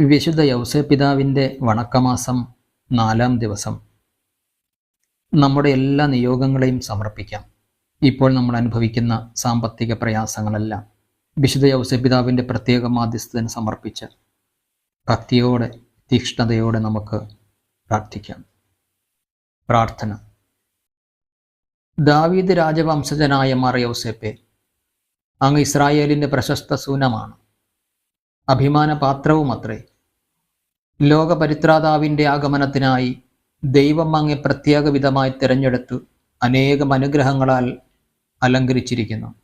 വിശുദ്ധ യൗസപിതാവിന്റെ വണക്കമാസം നാലാം ദിവസം. നമ്മുടെ എല്ലാ നിയോഗങ്ങളെയും സമർപ്പിക്കാം. ഇപ്പോൾ നമ്മൾ അനുഭവിക്കുന്ന സാമ്പത്തിക പ്രയാസങ്ങളെല്ലാം വിശുദ്ധ യൗസപിതാവിന്റെ പ്രത്യേക മാധ്യസ്ഥന് സമർപ്പിച്ച് ഭക്തിയോടെ തീക്ഷ്ണതയോടെ നമുക്ക് പ്രാർത്ഥിക്കാം. പ്രാർത്ഥന. ദാവീദ് രാജവംശജനായ മാർ യൗസേപ്പെ അങ്ങ് ഇസ്രായേലിന്റെ പ്രശസ്ത സൂനമാണ്. അഭിമാനപാത്രവുമത്രേ ലോകപരിത്രാതാവിന്റെ ആഗമനത്തിനായി ദൈവം അങ്ങെ പ്രത്യേക വിധമായി തിരഞ്ഞെടുത്തു അനേകം അനുഗ്രഹങ്ങളാൽ അലങ്കരിച്ചിരിക്കുന്നു.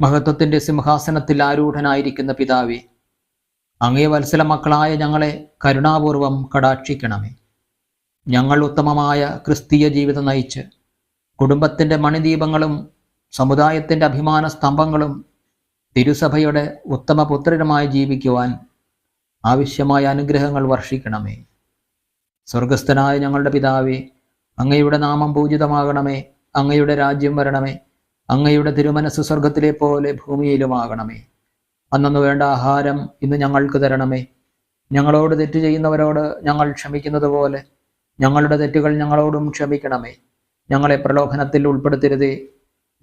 മഹത്വത്തിന്റെ സിംഹാസനത്തിൽ ആരൂഢനായിരിക്കുന്ന പിതാവെ അങ്ങേ വത്സല മക്കളായ ഞങ്ങളെ കരുണാപൂർവം കടാക്ഷിക്കണമേ. ഞങ്ങൾ ഉത്തമമായ ക്രിസ്തീയ ജീവിതം നയിച്ച് കുടുംബത്തിന്റെ മണിദീപങ്ങളും സമുദായത്തിന്റെ അഭിമാന സ്തംഭങ്ങളും തിരുസഭയുടെ ഉത്തമ പുത്രരുമായി ജീവിക്കുവാൻ ആവശ്യമായ അനുഗ്രഹങ്ങൾ വർഷിക്കണമേ. സ്വർഗസ്ഥനായ ഞങ്ങളുടെ പിതാവേ അങ്ങയുടെ നാമം പൂജിതമാകണമേ. അങ്ങയുടെ രാജ്യം വരണമേ. അങ്ങയുടെ തിരുമനസ് സ്വർഗത്തിലെ പോലെ ഭൂമിയിലുമാകണമേ. അന്നു വേണ്ട ആഹാരം ഇന്ന് ഞങ്ങൾക്ക് തരണമേ. ഞങ്ങളോട് തെറ്റ് ചെയ്യുന്നവരോട് ഞങ്ങൾ ക്ഷമിക്കുന്നത് പോലെ ഞങ്ങളുടെ തെറ്റുകൾ ഞങ്ങളോടും ക്ഷമിക്കണമേ. ഞങ്ങളെ പ്രലോഭനത്തിൽ ഉൾപ്പെടുത്തരുതേ.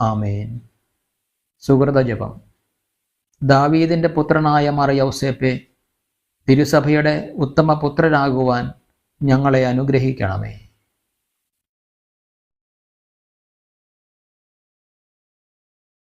ആമേൻ. സുഹൃത ജപം. ദാവീദിന്റെ പുത്രനായ മറിയൗസേപ്പെ തിരുസഭയുടെ ഉത്തമ പുത്രരാകുവാൻ ഞങ്ങളെ അനുഗ്രഹിക്കണമേ.